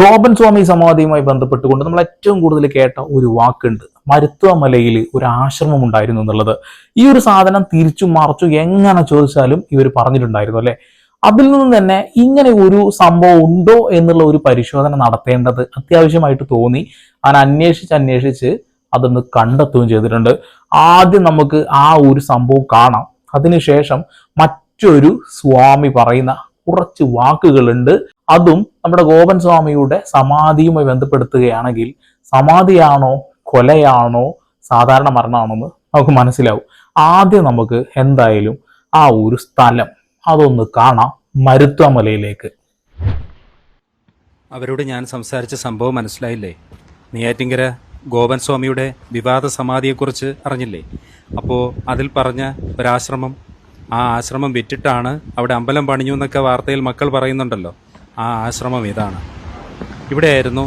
ഗോപൻ സ്വാമി സമാധിയുമായി ബന്ധപ്പെട്ടുകൊണ്ട് നമ്മൾ ഏറ്റവും കൂടുതൽ കേട്ട ഒരു വാക്കുണ്ട്. മരുത്വ മലയിൽ ഒരു ആശ്രമം ഉണ്ടായിരുന്നു എന്നുള്ളത്. ഈ ഒരു സാധനം തിരിച്ചു മറച്ചു എങ്ങനെ ചോദിച്ചാലും ഇവർ പറഞ്ഞിട്ടുണ്ടായിരുന്നു അല്ലെ? അതിൽ നിന്ന് തന്നെ ഇങ്ങനെ ഒരു സംഭവം ഉണ്ടോ എന്നുള്ള ഒരു പരിശോധന നടത്തേണ്ടത് അത്യാവശ്യമായിട്ട് തോന്നി. ഞാൻ അന്വേഷിച്ച് അന്വേഷിച്ച് അതൊന്ന് കണ്ടെത്തുകയും ചെയ്തിട്ടുണ്ട്. ആദ്യം നമുക്ക് ആ ഒരു സംഭവം കാണാം. അതിനുശേഷം മറ്റൊരു സ്വാമി പറയുന്ന കുറച്ച് വാക്കുകളുണ്ട്. അതും നമ്മുടെ ഗോപൻ സ്വാമിയുടെ സമാധിയുമായി ബന്ധപ്പെടുത്തുകയാണെങ്കിൽ സമാധിയാണോ കൊലയാണോ സാധാരണ മരണമാണോ എന്ന് നമുക്ക് മനസ്സിലാവും. ആദ്യം നമുക്ക് എന്തായാലും ആ ഒരു സ്ഥലം അതൊന്ന് കാണാം മരുത്വമലയിലേക്ക്. അവരോട് ഞാൻ സംസാരിച്ച സംഭവം മനസ്സിലായില്ലേ? നെയ്യാറ്റിങ്കര ഗോപൻ സ്വാമിയുടെ വിവാദ സമാധിയെക്കുറിച്ച് അറിഞ്ഞില്ലേ? അപ്പോൾ അതിൽ പറഞ്ഞ ഒരാശ്രമം ആ ആശ്രമം വിറ്റിട്ടാണ് അവിടെ അമ്പലം പണിഞ്ഞു എന്നൊക്കെ വാർത്തയിൽ മക്കൾ പറയുന്നുണ്ടല്ലോ. ആ ആശ്രമം ഇതാണ്. ഇവിടെയായിരുന്നു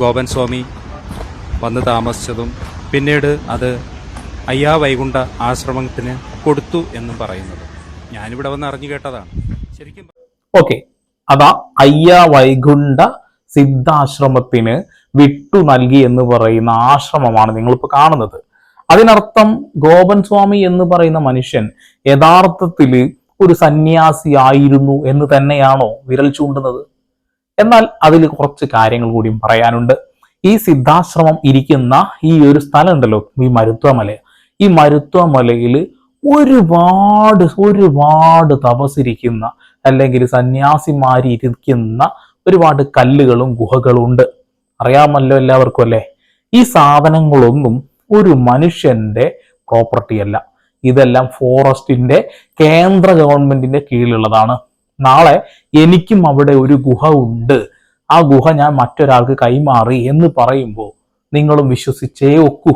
ഗോപൻ സ്വാമി വന്ന് താമസിച്ചതും പിന്നീട് അത് അയ്യാ വൈകുണ്ഠ ആശ്രമത്തിന് കൊടുത്തു എന്നും പറയുന്നത്. ഞാനിവിടെ വന്ന് അറിഞ്ഞു കേട്ടതാണ്. ശരിക്കും ഓക്കെ. അതാ അയ്യാ വൈകുണ്ഠ സിദ്ധാശ്രമത്തിന് വിട്ടു നൽകി എന്ന് പറയുന്ന ആശ്രമമാണ് നിങ്ങളിപ്പോൾ കാണുന്നത്. അതിനർത്ഥം ഗോപൻ സ്വാമി എന്ന് പറയുന്ന മനുഷ്യൻ യഥാർത്ഥത്തിൽ ഒരു സന്യാസി ആയിരുന്നു എന്ന് തന്നെയാണോ വിരൽ ചൂണ്ടുന്നത്? എന്നാൽ അതിൽ കുറച്ച് കാര്യങ്ങൾ കൂടിയും പറയാനുണ്ട്. ഈ സിദ്ധാശ്രമം ഇരിക്കുന്ന ഈ ഒരു സ്ഥലം ഉണ്ടല്ലോ ഈ മരുത്വമല. ഈ മരുത്വമലയിൽ ഒരുപാട് ഒരുപാട് തപസിരിക്കുന്ന അല്ലെങ്കിൽ സന്യാസിമാരിയിരിക്കുന്ന ഒരുപാട് കല്ലുകളും ഗുഹകളും ഉണ്ട്. അറിയാമല്ലോ എല്ലാവർക്കും അല്ലേ? ഈ സാധനങ്ങളൊന്നും ഒരു മനുഷ്യന്റെ പ്രോപ്പർട്ടി അല്ല. ഇതെല്ലാം ഫോറസ്റ്റിന്റെ കേന്ദ്ര ഗവൺമെന്റിന്റെ കീഴിലുള്ളതാണ്. നാളെ എനിക്കും അവിടെ ഒരു ഗുഹ ഉണ്ട്. ആ ഗുഹ ഞാൻ മറ്റൊരാൾക്ക് കൈമാറി എന്ന് പറയുമ്പോൾ നിങ്ങളും വിശ്വസിച്ചേ ഒക്കൂ.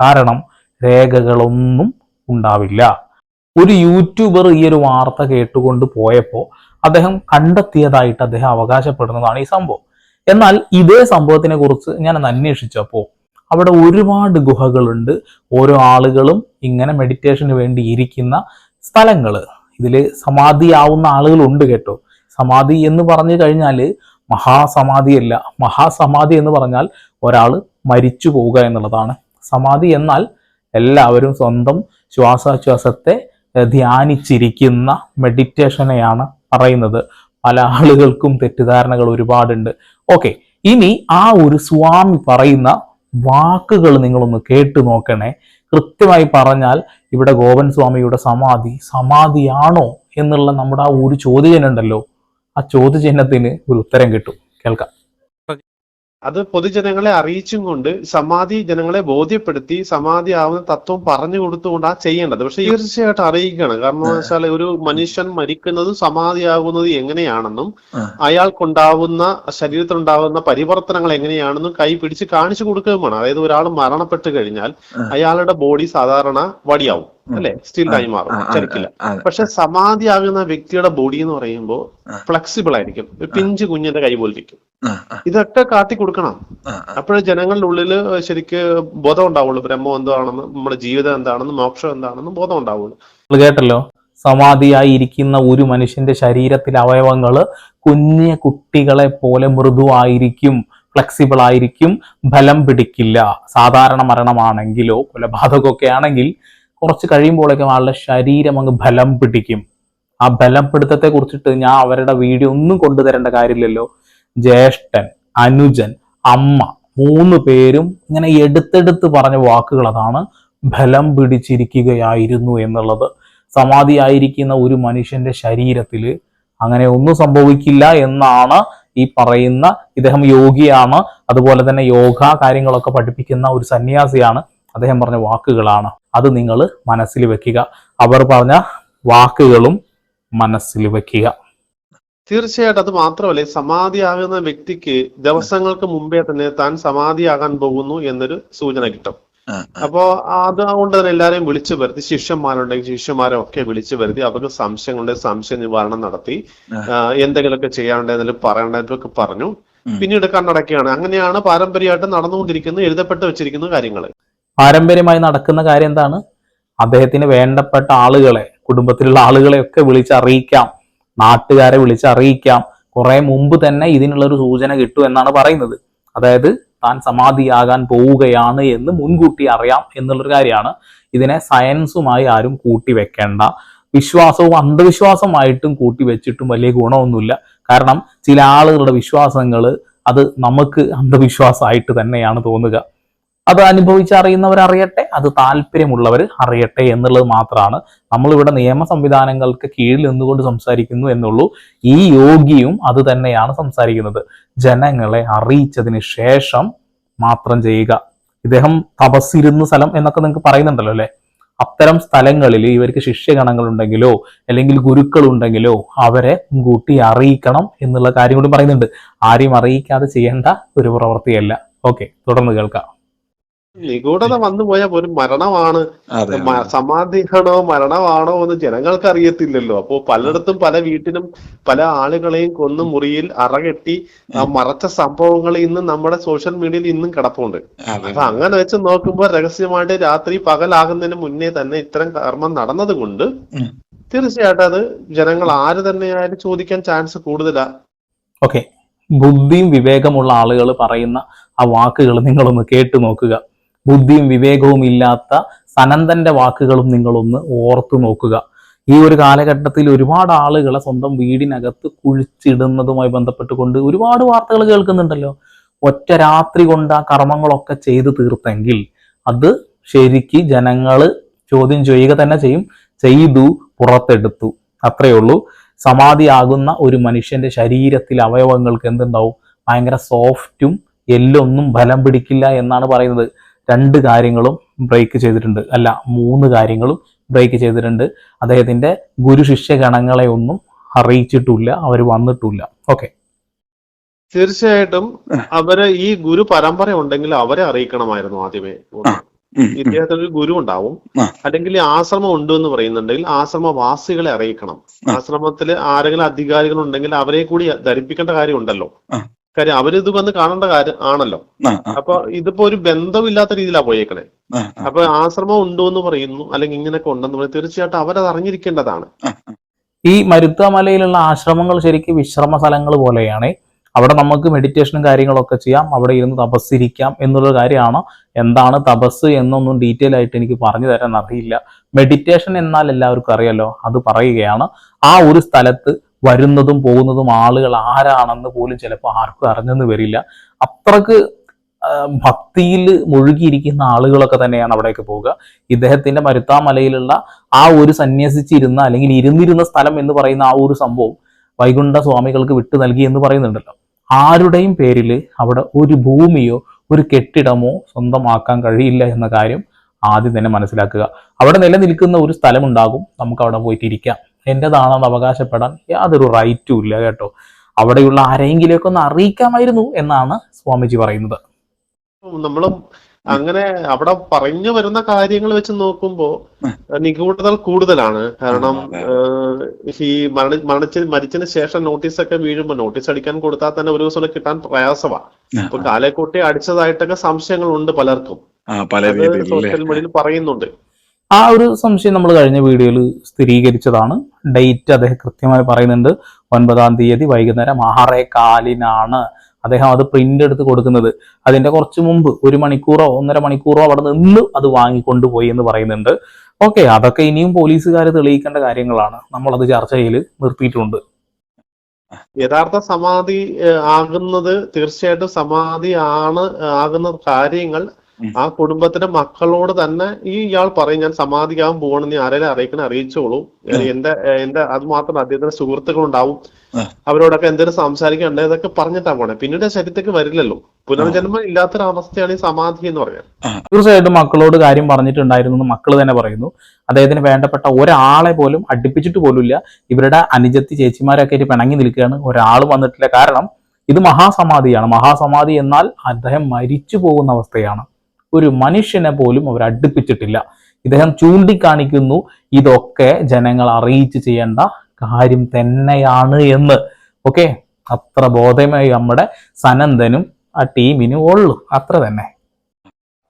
കാരണം രേഖകളൊന്നും ഉണ്ടാവില്ല. ഒരു യൂട്യൂബർ ഈ ഒരു വാർത്ത കേട്ടുകൊണ്ട് പോയപ്പോൾ അദ്ദേഹം കണ്ടെത്തിയതായിട്ട് അദ്ദേഹം അവകാശപ്പെടുന്നതാണ് ഈ സംഭവം. എന്നാൽ ഇതേ സംഭവത്തിനെ കുറിച്ച് ഞാൻ അന്വേഷിച്ചപ്പോൾ അവിടെ ഒരുപാട് ഗുഹകളുണ്ട്. ഓരോ ആളുകളും ഇങ്ങനെ മെഡിറ്റേഷന് വേണ്ടി ഇരിക്കുന്ന സ്ഥലങ്ങൾ ഇതിൽ സമാധിയാവുന്ന ആളുകളുണ്ട് കേട്ടോ. സമാധി എന്ന് പറഞ്ഞു കഴിഞ്ഞാൽ മഹാസമാധിയല്ല മഹാസമാധി എന്ന് പറഞ്ഞാൽ ഒരാൾ മരിച്ചു പോവുക എന്നുള്ളതാണ്. സമാധി എന്നാൽ എല്ലാവരും സ്വന്തം ശ്വാസോച്ഛ്വാസത്തെ ധ്യാനിച്ചിരിക്കുന്ന മെഡിറ്റേഷനെയാണ് പറയുന്നത്. പല ആളുകൾക്കും തെറ്റിദ്ധാരണകൾ ഒരുപാടുണ്ട്. ഓക്കെ ഇനി ആ ഒരു സ്വാമി പറയുന്ന വാക്കുകൾ നിങ്ങളൊന്ന് കേട്ട് നോക്കണേ. കൃത്യമായി പറഞ്ഞാൽ ഇവിടെ ഗോപൻ സ്വാമിയുടെ സമാധി സമാധിയാണോ എന്നുള്ള നമ്മുടെ ആ ഒരു ചോദ്യചിഹ്നം ഉണ്ടല്ലോ. ആ ചോദ്യചിഹ്നത്തിന് ഒരു ഉത്തരം കിട്ടും. കേൾക്കാം. അത് പൊതുജനങ്ങളെ അറിയിച്ചും കൊണ്ട് സമാധി ജനങ്ങളെ ബോധ്യപ്പെടുത്തി സമാധി ആവുന്ന തത്വം പറഞ്ഞു കൊടുത്തുകൊണ്ടാണ് ചെയ്യേണ്ടത്. പക്ഷെ തീർച്ചയായിട്ടും അറിയിക്കണം കാരണം വെച്ചാൽ ഒരു മനുഷ്യൻ മരിക്കുന്നത് സമാധിയാകുന്നത് എങ്ങനെയാണെന്നും. അയാൾക്കുണ്ടാവുന്ന ശരീരത്തിലുണ്ടാവുന്ന പരിവർത്തനങ്ങൾ എങ്ങനെയാണെന്നും കൈ പിടിച്ച് കാണിച്ചു കൊടുക്കുകയും വേണം അതായത് ഒരാൾ മരണപ്പെട്ടു കഴിഞ്ഞാൽ അയാളുടെ ബോഡി സാധാരണ വടിയാവും. അല്ലെ? സ്റ്റിൽ ആയി മാറും ചരിക്കില്ല പക്ഷെ സമാധി ആകുന്ന വ്യക്തിയുടെ ബോഡി എന്ന് പറയുമ്പോൾ ഫ്ലെക്സിബിൾ ആയിരിക്കും. ഒരു പിഞ്ച് കുഞ്ഞിന്റെ കൈ പോലെ ഇരിക്കും. ആ, ആ, ഇതൊക്കെ കാട്ടി കൊടുക്കണം. അപ്പോഴേ ജനങ്ങളുടെ ഉള്ളിൽ ശരിക്ക് ബോധം ഉണ്ടാവുള്ളൂ. ബ്രഹ്മം എന്താണെന്ന് നമ്മുടെ ജീവിതം എന്താണെന്ന് മോക്ഷം എന്താണെന്ന് ബോധം ഉണ്ടാവുള്ളൂ. കേട്ടല്ലോ? സമാധിയായി ഇരിക്കുന്ന ഒരു മനുഷ്യന്റെ ശരീരത്തിലെ അവയവങ്ങൾ കുഞ്ഞു കുട്ടികളെ പോലെ മൃദുവായിരിക്കും ഫ്ലെക്സിബിൾ ആയിരിക്കും ഫലം പിടിക്കില്ല. സാധാരണ മരണമാണെങ്കിലോ കൊലപാതകമൊക്കെ ആണെങ്കിൽ കുറച്ച് കഴിയുമ്പോഴേക്കും ആളുടെ ശരീരം അങ്ങ് ബലം പിടിക്കും. ആ ബലപ്പെടുത്തത്തെ കുറിച്ചിട്ട് ഞാൻ അവരുടെ വീഡിയോ ഒന്നും കൊണ്ടുതരേണ്ട കാര്യമില്ലല്ലോ. ജ്യേഷ്ഠൻ അനുജൻ അമ്മ മൂന്ന് പേരും ഇങ്ങനെ എടുത്തെടുത്ത് പറഞ്ഞ വാക്കുകൾ അതാണ് ബലം പിടിച്ചിരിക്കുകയായിരുന്നു എന്നുള്ളത്. സമാധിയായിരിക്കുന്ന ഒരു മനുഷ്യന്റെ ശരീരത്തിൽ അങ്ങനെ ഒന്നും സംഭവിക്കില്ല എന്നാണ് ഈ പറയുന്ന ഇദ്ദേഹം യോഗിയാണ്. അതുപോലെ തന്നെ യോഗ കാര്യങ്ങളൊക്കെ പഠിപ്പിക്കുന്ന ഒരു സന്യാസിയാണ്. അദ്ദേഹം പറഞ്ഞ വാക്കുകളാണ്. അത് നിങ്ങൾ മനസ്സിൽ വെക്കുക. അവർ പറഞ്ഞ വാക്കുകളും മനസ്സിൽ വെക്കുക. തീർച്ചയായിട്ടും അത് മാത്രമല്ല സമാധിയാകുന്ന വ്യക്തിക്ക് ദിവസങ്ങൾക്ക് മുമ്പേ തന്നെ താൻ സമാധിയാകാൻ പോകുന്നു എന്നൊരു സൂചന കിട്ടും. അപ്പോ അതുകൊണ്ട് തന്നെ എല്ലാരെയും വിളിച്ചു വരുത്തി ശിഷ്യന്മാരുണ്ടെങ്കിൽ ശിഷ്യന്മാരെ ഒക്കെ വിളിച്ചു വരുത്തി അവർക്ക് സംശയങ്ങളുണ്ടെങ്കിൽ സംശയ നിവാരണം നടത്തി എന്തെങ്കിലുമൊക്കെ ചെയ്യാനുണ്ടെങ്കിൽ പറയണ്ടതൊക്കെ പറഞ്ഞു. പിന്നീട് കണ്ണടക്കുകയാണ് അങ്ങനെയാണ് പാരമ്പര്യമായിട്ട് നടന്നുകൊണ്ടിരിക്കുന്ന എഴുതപ്പെട്ട് വെച്ചിരിക്കുന്ന കാര്യങ്ങൾ. പാരമ്പര്യമായി നടക്കുന്ന കാര്യം എന്താണ്? അദ്ദേഹത്തിന് വേണ്ടപ്പെട്ട ആളുകളെ കുടുംബത്തിലുള്ള ആളുകളെയൊക്കെ വിളിച്ചറിയിക്കാം. നാട്ടുകാരെ വിളിച്ചറിയിക്കാം. കുറെ മുമ്പ് തന്നെ ഇതിനുള്ള ഒരു സൂചന കിട്ടും എന്നാണ് പറയുന്നത്. അതായത് താൻ സമാധിയാകാൻ പോവുകയാണ് എന്ന് മുൻകൂട്ടി അറിയാം എന്നുള്ളൊരു കാര്യമാണ്. ഇതിനെ സയൻസുമായി ആരും കൂട്ടി വെക്കേണ്ട വിശ്വാസവും അന്ധവിശ്വാസമായിട്ടും കൂട്ടി വെച്ചിട്ടും വലിയ ഗുണമൊന്നുമില്ല. കാരണം ചില ആളുകളുടെ വിശ്വാസങ്ങൾ അത് നമുക്ക് അന്ധവിശ്വാസമായിട്ട് തന്നെയാണ് തോന്നുക. അത് അനുഭവിച്ചറിയുന്നവർ അറിയട്ടെ അത് താല്പര്യമുള്ളവർ അറിയട്ടെ എന്നുള്ളത് മാത്രമാണ്. നമ്മളിവിടെ നിയമ സംവിധാനങ്ങൾക്ക് കീഴിൽ നിന്നുകൊണ്ട് സംസാരിക്കുന്നു എന്നുള്ളൂ. ഈ യോഗിയും അത് തന്നെയാണ് സംസാരിക്കുന്നത്. ജനങ്ങളെ അറിയിച്ചതിന് ശേഷം മാത്രം ചെയ്യുക. ഇദ്ദേഹം തപസ്സിരുന്ന സ്ഥലം എന്നൊക്കെ നിങ്ങൾക്ക് പറയുന്നുണ്ടല്ലോ അല്ലെ? അത്തരം സ്ഥലങ്ങളിൽ ഇവർക്ക് ശിഷ്യഗണങ്ങൾ ഉണ്ടെങ്കിലോ അല്ലെങ്കിൽ ഗുരുക്കൾ ഉണ്ടെങ്കിലോ അവരെ മുൻകൂട്ടി അറിയിക്കണം എന്നുള്ള കാര്യം കൂടി പറയുന്നുണ്ട്. ആരെയും അറിയിക്കാതെ ചെയ്യേണ്ട ഒരു പ്രവൃത്തിയല്ല. ഓക്കെ തുടർന്ന് കേൾക്കാം. നിഗൂഢത വന്നു പോയാൽ ഒരു മരണമാണ്. സമാധിയാണോ മരണമാണോ എന്ന് ജനങ്ങൾക്ക് അറിയത്തില്ലല്ലോ അപ്പോ പലയിടത്തും പല വീട്ടിലും പല ആളുകളെയും കൊന്നു മുറിയിൽ അറകെട്ടി ആ മറച്ച സംഭവങ്ങൾ ഇന്നും നമ്മുടെ സോഷ്യൽ മീഡിയയിൽ ഇന്നും കിടപ്പുണ്ട്. അപ്പൊ അങ്ങനെ വെച്ച് നോക്കുമ്പോൾ രഹസ്യമായിട്ട് രാത്രി പകലാകുന്നതിന് മുന്നേ തന്നെ ഇത്തരം കർമ്മം നടന്നത് കൊണ്ട് തീർച്ചയായിട്ടും അത് ജനങ്ങൾ ആര് തന്നെയായാലും ചോദിക്കാൻ ചാൻസ് കൂടുതലാ. ഓക്കെ ബുദ്ധിയും വിവേകമുള്ള ആളുകൾ പറയുന്ന ആ വാക്കുകൾ നിങ്ങളൊന്ന് കേട്ടു നോക്കുക. ബുദ്ധിയും വിവേകവും ഇല്ലാത്ത സനന്തന്റെ വാക്കുകളും നിങ്ങളൊന്ന് ഓർത്തു നോക്കുക. ഈ ഒരു കാലഘട്ടത്തിൽ ഒരുപാട് ആളുകളെ സ്വന്തം വീടിനകത്ത് കുഴിച്ചിടുന്നതുമായി ബന്ധപ്പെട്ടുകൊണ്ട് ഒരുപാട് വാർത്തകൾ കേൾക്കുന്നുണ്ടല്ലോ. ഒറ്റ രാത്രി കൊണ്ട് ആ കർമ്മങ്ങളൊക്കെ ചെയ്തു തീർത്തെങ്കിൽ അത് ശരിക്ക് ജനങ്ങൾ ചോദ്യം ചെയ്യുക തന്നെ ചെയ്യും. ചെയ്തു പുറത്തെടുത്തു. അത്രയേ ഉള്ളൂ. സമാധിയാകുന്ന ഒരു മനുഷ്യന്റെ ശരീരത്തിൽ അവയവങ്ങൾക്ക് എന്തുണ്ടാവും? ഭയങ്കര സോഫ്റ്റും എല്ലൊന്നും ബലം പിടിക്കില്ല എന്നാണ് പറയുന്നത്. രണ്ട് കാര്യങ്ങളും ബ്രേക്ക് ചെയ്തിട്ടുണ്ട്. അല്ല മൂന്ന് കാര്യങ്ങളും ബ്രേക്ക് ചെയ്തിട്ടുണ്ട്. അദ്ദേഹത്തിന്റെ ഗുരു ശിഷ്യ ഗണങ്ങളെ ഒന്നും അറിയിച്ചിട്ടില്ല അവർ വന്നിട്ടില്ല. ഓക്കെ തീർച്ചയായിട്ടും അവർ ഈ ഗുരു പരമ്പര ഉണ്ടെങ്കിൽ അവരെ അറിയിക്കണമായിരുന്നു ആദ്യമേ. ഇദ്ദേഹത്തിന് ഒരു ഗുരു ഉണ്ടാവും. അല്ലെങ്കിൽ ആശ്രമം ഉണ്ട് എന്ന് പറയുന്നുണ്ടെങ്കിൽ ആശ്രമവാസികളെ അറിയിക്കണം. ആശ്രമത്തിൽ ആരെങ്കിലും അധികാരികൾ ഉണ്ടെങ്കിൽ അവരെ കൂടി ധരിപ്പിക്കേണ്ട കാര്യം ഉണ്ടല്ലോ. ആ. കാര്യം അവരിത് വന്ന് കാണേണ്ട കാര്യം ആണല്ലോ. അപ്പൊ ഇതിപ്പോ ഒരു ബന്ധമില്ലാത്ത രീതിയിലാ പോയേക്കണേ. അപ്പൊ ആശ്രമം ഉണ്ടോ എന്ന് പറയുന്നു അല്ലെങ്കിൽ ഇങ്ങനെയൊക്കെ ഉണ്ടെന്ന് പറയും തീർച്ചയായിട്ടും അവരത് അറിഞ്ഞിരിക്കേണ്ടതാണ്. ഈ മരുത്തമലയിലുള്ള ആശ്രമങ്ങൾ ശരിക്കും വിശ്രമ സ്ഥലങ്ങൾ പോലെയാണ്. അവിടെ നമുക്ക് മെഡിറ്റേഷനും കാര്യങ്ങളൊക്കെ ചെയ്യാം അവിടെ ഇരുന്ന് തപസ്സിരിക്കാം എന്നുള്ള കാര്യമാണ്? എന്താണ് തപസ് എന്നൊന്നും ഡീറ്റെയിൽ ആയിട്ട് എനിക്ക് പറഞ്ഞു തരാൻ അറിയില്ല. മെഡിറ്റേഷൻ എന്നാൽ എല്ലാവർക്കും അറിയാലോ അത് പറയുകയാണ്. ആ ഒരു സ്ഥലത്ത് വരുന്നതും പോകുന്നതും ആളുകൾ ആരാണെന്ന് പോലും ചിലപ്പോൾ ആർക്കും അറിഞ്ഞെന്ന് വരില്ല. അത്രയ്ക്ക് ഭക്തിയിൽ മുഴുകിയിരിക്കുന്ന ആളുകളൊക്കെ തന്നെയാണ് അവിടേക്ക് പോവുക. ഇദ്ദേഹത്തിന്റെ മരുത്താമലയിലുള്ള ആ ഒരു സന്യസിച്ചിരുന്ന അല്ലെങ്കിൽ ഇരുന്നിരുന്ന സ്ഥലം എന്ന് പറയുന്ന ആ ഒരു സംഭവം വൈകുണ്ഠ സ്വാമികൾക്ക് വിട്ടു നൽകി എന്ന് പറയുന്നുണ്ടല്ലോ. ആരുടെയും പേരിൽ അവിടെ ഒരു ഭൂമിയോ ഒരു കെട്ടിടമോ സ്വന്തമാക്കാൻ കഴിയില്ല എന്ന കാര്യം ആദ്യം തന്നെ മനസ്സിലാക്കുക. അവിടെ നിലനിൽക്കുന്ന ഒരു സ്ഥലമുണ്ടാകും. നമുക്ക് അവിടെ പോയിട്ട് ഇരിക്കാം എന്റെതാണെന്ന് അവകാശപ്പെടാൻ യാതൊരു റൈറ്റും ഇല്ല കേട്ടോ. അവിടെയുള്ള ആരെങ്കിലുമൊക്കെ ഒന്ന് അറിയിക്കാമായിരുന്നു എന്നാണ് സ്വാമിജി പറയുന്നത്. നമ്മളും അങ്ങനെ അവിടെ പറഞ്ഞു വരുന്ന കാര്യങ്ങൾ വെച്ച് നോക്കുമ്പോ നിഗൂഢതകൾ കൂടുതലാണ്. കാരണം ഈ മരണ മരണിച്ച് മരിച്ചതിന് ശേഷം നോട്ടീസ് ഒക്കെ വീഴുമ്പോ നോട്ടീസ് അടിക്കാൻ കൊടുത്താൽ തന്നെ ഒരു ദിവസം കിട്ടാൻ പ്രയാസമാണ് അപ്പൊ കാലേക്കൂട്ടി അടിച്ചതായിട്ടൊക്കെ സംശയങ്ങളുണ്ട് പലർക്കും. ആ പല രീതിയിൽ സോഷ്യൽ മീഡിയയിൽ പറയുന്നുണ്ട്. ആ ഒരു സംശയം നമ്മൾ കഴിഞ്ഞ വീഡിയോയിൽ സ്ഥിരീകരിച്ചതാണ്. ഡേറ്റ് അദ്ദേഹം കൃത്യമായി പറയുന്നുണ്ട്. ഒൻപതാം തീയതി വൈകുന്നേരം ആറേ കാലിനാണ് അദ്ദേഹം അത് പ്രിന്റ് എടുത്ത് കൊടുക്കുന്നത്. അതിന്റെ കുറച്ച് മുമ്പ് ഒരു മണിക്കൂറോ ഒന്നര മണിക്കൂറോ അവിടെ നിന്ന് അത് വാങ്ങിക്കൊണ്ടുപോയി എന്ന് പറയുന്നുണ്ട്. ഓക്കെ അതൊക്കെ ഇനിയും പോലീസുകാർ തെളിയിക്കേണ്ട കാര്യങ്ങളാണ്. നമ്മളത് ചർച്ചയിൽ നിർത്തിയിട്ടുണ്ട്. യഥാർത്ഥ സമാധി ആകുന്നത് തീർച്ചയായിട്ടും സമാധി ആണ് ആകുന്ന കാര്യങ്ങൾ. ആ കുടുംബത്തിന്റെ മക്കളോട് തന്നെ ഈ ഇയാൾ പറയും ഞാൻ സമാധിക്കാവാൻ പോകണം നീ ആരെങ്കിലും അറിയിക്കണേ അറിയിച്ചോളൂ. എന്റെ എന്റെ അത് മാത്രം അദ്ദേഹത്തിന് സുഹൃത്തുക്കളുണ്ടാവും. ഉണ്ടാവും അവരോടൊക്കെ എന്തെങ്കിലും സംസാരിക്കണ്ടേ ഇതൊക്കെ പറഞ്ഞിട്ടാ പോണേ. പിന്നീട് ശരീരത്തേക്ക് വരില്ലല്ലോ. പുനർജന്മം ഇല്ലാത്തൊരവസ്ഥയാണ് ഈ സമാധി എന്ന് പറയുന്നത്. തീർച്ചയായിട്ടും മക്കളോട് കാര്യം പറഞ്ഞിട്ടുണ്ടായിരുന്നു മക്കൾ തന്നെ പറയുന്നു. അദ്ദേഹത്തിന് വേണ്ടപ്പെട്ട ഒരാളെ പോലും അടുപ്പിച്ചിട്ട് പോലുമില്ല. ഇവരുടെ അനുജത്തി ചേച്ചിമാരൊക്കെ ആയിട്ട് പിണങ്ങി നിൽക്കുകയാണ്. ഒരാളും വന്നിട്ടില്ല. കാരണം ഇത് മഹാസമാധിയാണ്. മഹാസമാധി എന്നാൽ അദ്ദേഹം മരിച്ചു പോകുന്ന അവസ്ഥയാണ്. ഒരു മനുഷ്യനെ പോലും അവർ അടുപ്പിച്ചിട്ടില്ല. ഇദ്ദേഹം ചൂണ്ടിക്കാണിക്കുന്നു ഇതൊക്കെ ജനങ്ങൾ അറിയിച്ച് ചെയ്യേണ്ട കാര്യം തന്നെയാണ് എന്ന്. ഓക്കെ? അത്ര ബോധമായി നമ്മുടെ സനന്ദനും ആ ടീമിനും ഉള്ളു. അത്ര തന്നെ.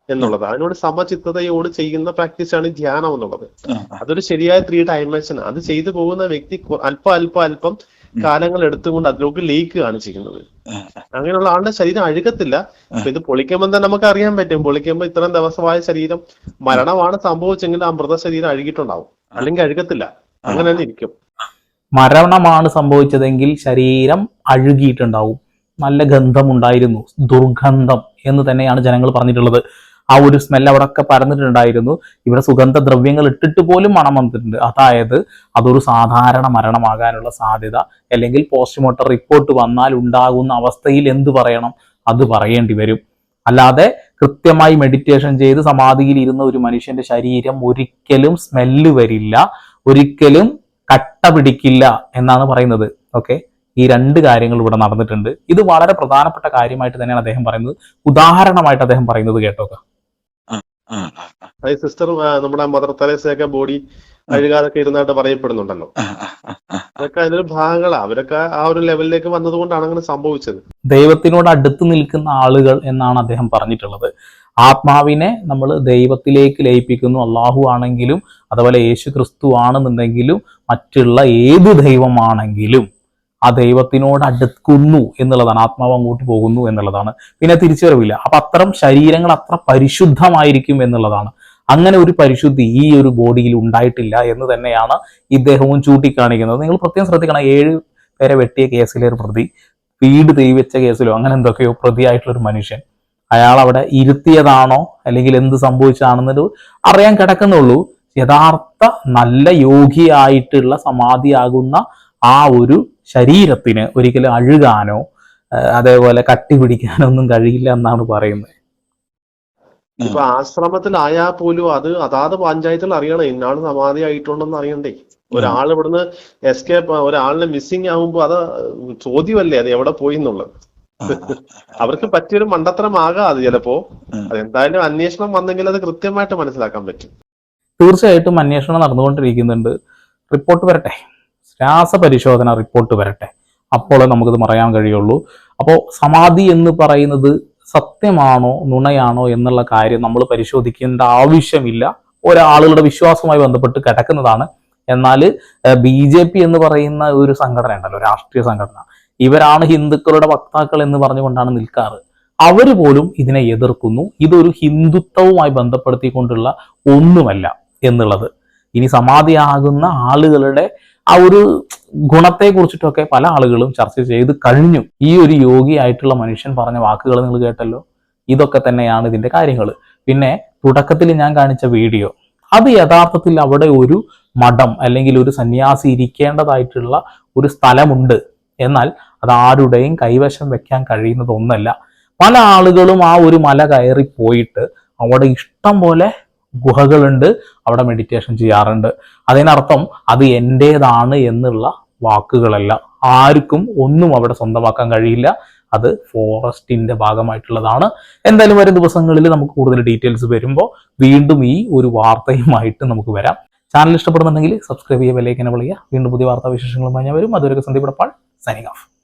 എന്നുള്ളത്. അതിനോട് സമചിത്തതയോട് ചെയ്യുന്ന പ്രാക്ടീസ് ആണ് ധ്യാനം എന്നുള്ളത്. അതൊരു ശരിയായ ത്രീ ഡയമെൻഷൻ അത് ചെയ്തു പോകുന്ന വ്യക്തി അല്പ അല്പം അല്പം കാലങ്ങൾ എടുത്തുകൊണ്ട് അതിലേക്ക് ലീക്ക് കാണിച്ചിരിക്കുന്നത് അങ്ങനെയുള്ള ആളുടെ ശരീരം അഴുകത്തില്ല. അപ്പൊ ഇത് പൊളിക്കുമ്പോൾ തന്നെ നമുക്ക് അറിയാൻ പറ്റും. പൊളിക്കുമ്പോൾ ഇത്രയും ദിവസമായ ശരീരം മരണമാണ് സംഭവിച്ചെങ്കിൽ ആ മൃതശരീരം അഴുകിയിട്ടുണ്ടാവും. അല്ലെങ്കിൽ അഴുകത്തില്ല. അങ്ങനെ തന്നെ ഇരിക്കും. മരണമാണ് സംഭവിച്ചതെങ്കിൽ ശരീരം അഴുകിയിട്ടുണ്ടാവും. നല്ല ഗന്ധമുണ്ടായിരുന്നു. ദുർഗന്ധം എന്ന് തന്നെയാണ് ജനങ്ങൾ പറഞ്ഞിട്ടുള്ളത്. ആ ഒരു സ്മെൽ അവിടെയൊക്കെ പരന്നിട്ടുണ്ടായിരുന്നു. ഇവിടെ സുഗന്ധദ്രവ്യങ്ങൾ ഇട്ടിട്ട് പോലും മണം വന്നിട്ടുണ്ട്. അതായത് അതൊരു സാധാരണ മരണമാകാനുള്ള സാധ്യത അല്ലെങ്കിൽ പോസ്റ്റ്മോർട്ടം റിപ്പോർട്ട് വന്നാൽ ഉണ്ടാകുന്ന അവസ്ഥയിൽ എന്ത് പറയണം? അത് പറയേണ്ടി വരും. അല്ലാതെ കൃത്യമായി മെഡിറ്റേഷൻ ചെയ്ത് സമാധിയിൽ ഇരുന്ന ഒരു മനുഷ്യന്റെ ശരീരം ഒരിക്കലും സ്മെല്ല് വരില്ല ഒരിക്കലും കട്ട പിടിക്കില്ല എന്നാണ് പറയുന്നത്. ഓക്കെ ഈ രണ്ട് കാര്യങ്ങൾ ഇവിടെ നടന്നിട്ടുണ്ട്. ഇത് വളരെ പ്രധാനപ്പെട്ട കാര്യമായിട്ട് തന്നെയാണ് അദ്ദേഹം പറയുന്നത്. ഉദാഹരണമായിട്ട് അദ്ദേഹം പറയുന്നത് കേട്ടോക്ക. ആ, ആ, ആ, സിസ്റ്റർ നമ്മുടെ മദർ തെരേസയൊക്കെ ബോഡി അഴുകാതൊക്കെ ഇരുന്നായിട്ട് പറയപ്പെടുന്നുണ്ടല്ലോ. അതൊക്കെ അതിന്റെ ഭാഗങ്ങളാ. അവരൊക്കെ ആ ഒരു ലെവലിലേക്ക് വന്നതുകൊണ്ടാണ് അങ്ങനെ സംഭവിച്ചത്. ദൈവത്തിനോട് അടുത്ത് നിൽക്കുന്ന ആളുകൾ എന്നാണ് അദ്ദേഹം പറഞ്ഞിട്ടുള്ളത്. ആത്മാവിനെ നമ്മൾ ദൈവത്തിലേക്ക് ലയിപ്പിക്കുന്നു. അള്ളാഹു ആണെങ്കിലും അതുപോലെ യേശു ക്രിസ്തു ആണെന്നുണ്ടെങ്കിലും മറ്റുള്ള ഏത് ദൈവമാണെങ്കിലും ആ ദൈവത്തിനോട് അടുക്കുന്നു എന്നുള്ളതാണ്. ആത്മാവ് അങ്ങോട്ട് പോകുന്നു എന്നുള്ളതാണ്. പിന്നെ തിരിച്ചറിവില്ല അപ്പൊ അത്തരം ശരീരങ്ങൾ അത്ര പരിശുദ്ധമായിരിക്കും എന്നുള്ളതാണ്. അങ്ങനെ ഒരു പരിശുദ്ധി ഈ ഒരു ബോഡിയിൽ ഉണ്ടായിട്ടില്ല എന്ന് തന്നെയാണ് ഇദ്ദേഹവും ചൂണ്ടിക്കാണിക്കുന്നത്. നിങ്ങൾ പ്രത്യേകം ശ്രദ്ധിക്കണം. ഏഴ് പേരെ വെട്ടിയ കേസിലെ ഒരു പ്രതി വീട് തെയ്വെച്ച കേസിലോ അങ്ങനെ എന്തൊക്കെയോ പ്രതിയായിട്ടുള്ള ഒരു മനുഷ്യൻ. അയാൾ അവിടെ ഇരുത്തിയതാണോ? അല്ലെങ്കിൽ എന്ത് സംഭവിച്ചതാണെന്നൊരു അറിയാൻ കിടക്കുന്നുള്ളൂ. യഥാർത്ഥ നല്ല യോഗിയായിട്ടുള്ള സമാധിയാകുന്ന ആ ഒരു ശരീരത്തിന് ഒരിക്കലും അഴുകാനോ അതേപോലെ കട്ടി പിടിക്കാനോ ഒന്നും കഴിയില്ല എന്നാണ് പറയുന്നത്. ഇപ്പൊ ആശ്രമത്തിലായാൽ പോലും അത് അതാത് പഞ്ചായത്തിൽ അറിയണം. ഇന്നാൾ സമാധി ആയിട്ടുണ്ടെന്ന് അറിയണ്ടേ. ഒരാൾ ഇവിടുന്ന് എസ്കേപ്പ് ഒരാളിനെ മിസ്സിങ് ആകുമ്പോ അത് ചോദ്യമല്ലേ അത് എവിടെ പോയി എന്നുള്ളത്. അവർക്ക് പറ്റിയൊരു മണ്ടത്തരമാകാം അത് ചിലപ്പോ. അതെന്തായാലും അന്വേഷണം വന്നെങ്കിൽ അത് കൃത്യമായിട്ട് മനസ്സിലാക്കാൻ പറ്റും. തീർച്ചയായിട്ടും അന്വേഷണം നടന്നുകൊണ്ടിരിക്കുന്നുണ്ട്. റിപ്പോർട്ട് വരട്ടെ. രാസപരിശോധന റിപ്പോർട്ട് വരട്ടെ. അപ്പോൾ നമുക്കിത് പറയാൻ കഴിയുള്ളൂ. അപ്പോൾ സമാധി എന്ന് പറയുന്നത് സത്യമാണോ നുണയാണോ എന്നുള്ള കാര്യം നമ്മൾ പരിശോധിക്കേണ്ട ആവശ്യമില്ല. ഒരാളുകളുടെ വിശ്വാസവുമായി ബന്ധപ്പെട്ട് കിടക്കുന്നതാണ്. എന്നാൽ ബി ജെ പി എന്ന് പറയുന്ന ഒരു സംഘടന ഉണ്ടല്ലോ രാഷ്ട്രീയ സംഘടന. ഇവരാണ് ഹിന്ദുക്കളുടെ വക്താക്കൾ എന്ന് പറഞ്ഞുകൊണ്ടാണ് നിൽക്കാറ്. അവർ പോലും ഇതിനെ എതിർക്കുന്നു. ഇതൊരു ഹിന്ദുത്വവുമായി ബന്ധപ്പെടുത്തിക്കൊണ്ടുള്ള ഒന്നുമല്ല എന്നുള്ളത്. ഇനി സമാധിയാകുന്ന ആളുകളുടെ ആ ഒരു ഗുണത്തെ കുറിച്ചിട്ടൊക്കെ പല ആളുകളും ചർച്ച ചെയ്ത് കഴിഞ്ഞു. ഈ ഒരു യോഗിയായിട്ടുള്ള മനുഷ്യൻ പറഞ്ഞ വാക്കുകൾ നിങ്ങൾ കേട്ടല്ലോ. ഇതൊക്കെ തന്നെയാണ് ഇതിന്റെ കാര്യങ്ങൾ പിന്നെ തുടക്കത്തിൽ ഞാൻ കാണിച്ച വീഡിയോ. അത് യഥാർത്ഥത്തിൽ അവിടെ ഒരു മഠം അല്ലെങ്കിൽ ഒരു സന്യാസി ഇരിക്കേണ്ടതായിട്ടുള്ള ഒരു സ്ഥലമുണ്ട്. എന്നാൽ അത് ആരുടെയും കൈവശം വെക്കാൻ കഴിയുന്നത് ഒന്നല്ല പല ആളുകളും ആ ഒരു മല കയറി പോയിട്ട് അവിടെ ഇഷ്ടം പോലെ ഗുഹകളുണ്ട് അവിടെ മെഡിറ്റേഷൻ ചെയ്യാറുണ്ട്. അതിനർത്ഥം അത് എന്റേതാണ് എന്നുള്ള വാക്കുകളല്ല. ആർക്കും ഒന്നും അവിടെ സ്വന്തമാക്കാൻ കഴിയില്ല. അത് ഫോറസ്റ്റിന്റെ ഭാഗമായിട്ടുള്ളതാണ്. എന്തായാലും വരും ദിവസങ്ങളിൽ നമുക്ക് കൂടുതൽ ഡീറ്റെയിൽസ് വരുമ്പോൾ വീണ്ടും ഈ ഒരു വാർത്തയുമായിട്ട് നമുക്ക് വരാം. ചാനൽ ഇഷ്ടപ്പെടുന്നുണ്ടെങ്കിൽ സബ്സ്ക്രൈബ് ചെയ്യുക ബെല്ലൈക്കനെ വിളിക്കുക വീണ്ടും പുതിയ വാർത്താ വിശേഷങ്ങളുമായി ഞാൻ വരും. അതുവരെ സന്ദീപ് സൈനിങ് ഓഫ്